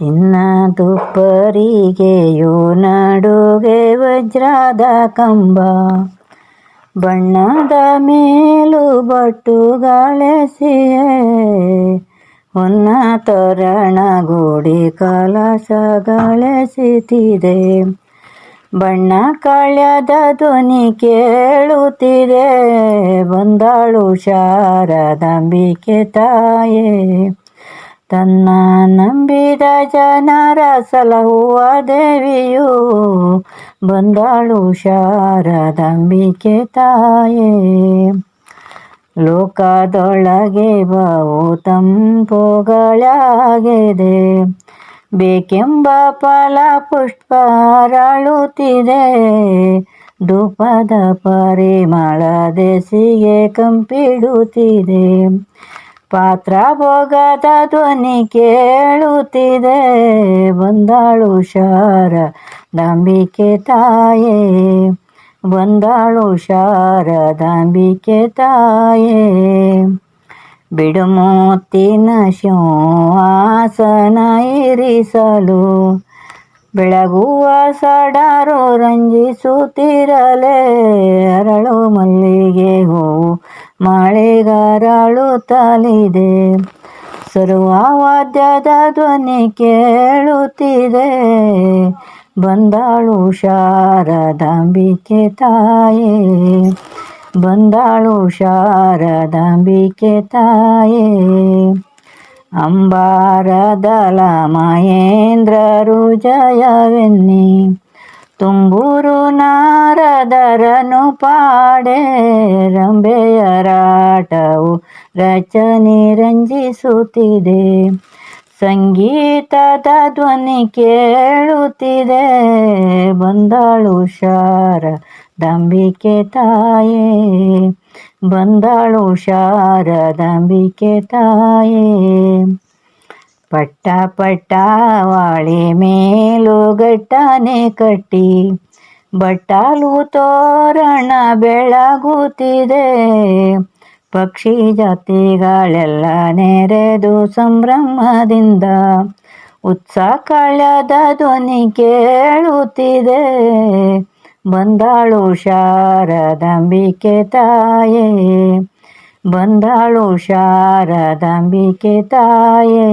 ಚಿನ್ನ ಪರಿಗೆಯು ನಡುಗೆ ವಜ್ರದ ಕಂಬ. ಬಣ್ಣದ ಮೇಲು ಬಟ್ಟುಗಳೆಸಿಯೇ. ಹೊನ್ನ ತೋರಣ ಗೋಡಿ ಕಲಸಗಳೆಸಿತಿದೆ ಬಣ್ಣ ಕಳ್ಯದ ಧ್ವನಿ ಕೇಳುತ್ತಿದೆ. ಬಂದಾಳು ಶಾರದಾಂಬಿಕೆ ತಾಯೇ. ತನ್ನ ನಂಬಿದ ಜನರ ಸಲಹುವ ದೇವಿಯು ಬಂದಾಳು ಶಾರದಂಬಿಕೆ ತಾಯೇ. ಲೋಕದೊಳಗೆ ಬಹು ತಂಪುಗಳಾಗಿದೆ. ಬೇಕೆಂಬ ಫಲ ಪುಷ್ಪ ಅರಳುತ್ತಿದೆ ಧೂಪದ ಪರಿಮಳ ದೇಸಿಗೆ ಕಂಪಿಡುತ್ತಿದೆ. ಪಾತ್ರ ಭೋಗದ ಧ್ವನಿ ಕೇಳುತ್ತಿದೆ. ಬಂದಾಳು ಶಾರದಾಂಬಿಕೆ ತಾಯೇ. ಬಂದಾಳು ಶಾರದಾಂಬಿಕೆ ತಾಯೇ. ಬಿಡುಮೂತಿನ ಶಿವಾಸನ ಇರಿಸಲು ಬೆಳಗುವ ಸಡಾರು ರಂಜಿಸುತ್ತಿರಲೇ. ಅರಳು ಮಲ್ಲಿಗೆ ಹೂವು ಮಳೆಗಾರಳುತ್ತಲಿದೆ ಸರುವ ವಾದ್ಯದ ಧ್ವನಿ ಕೇಳುತ್ತಿದೆ. ಬಂದಾಳು ಶಾರದಾಂಬಿಕೆ ತಾಯೇ. ಬಂದಾಳು ಶಾರದಾಂಬಿಕೆ ತಾಯೇ. ಅಂಬಾರದಲ ಮಹೇಂದ್ರರು ಜಯವೆನ್ನಿ ತುಂಬೂರು ನಾರದರನು ಪಾಡೆ ರಂಬೆಯರಾಟವು ರಚನೆ ರಂಜಿಸುತ್ತಿದೆ. ಸಂಗೀತದ ಧ್ವನಿ ಕೇಳುತ್ತಿದೆ. ಬಂದಾಳು ಶಾರದಾಂಬಿಕೆ ತಾಯೇ. ಬಂದಾಳು ಶಾರದಾಂಬಿಕೆ ತಾಯೇ. ಪಟ್ಟ ಪಟ್ಟ ವಾಳೆ ಮೇಲು ಗಟ್ಟನೆ ಕಟ್ಟಿ. ಬಟ್ಟಾಲು ತೋರಣ ಬೆಳಗುತ್ತಿದೆ. ಪಕ್ಷಿ ಜಾತಿಗಳೆಲ್ಲ ನೆರೆದು ಸಂಭ್ರಮದಿಂದ ಉತ್ಸಾಹ ಕಳೆದ ಧ್ವನಿ ಕೇಳುತ್ತಿದೆ. ಬಂದಾಳು ಶಾರದಾಂಬಿಕೆ ತಾಯೇ, ಬಂದಾಳು ಶಾರದಾಂಬಿಕೆ ತಾಯೇ.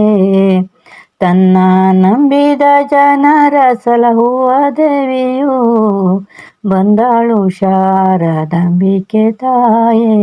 ತನ್ನ ನಂಬಿದ ಜನರ ಸಲಹುವ ದೇವಿಯು ಬಂದಾಳು ಶಾರದಂಬಿಕೆ ತಾಯೇ.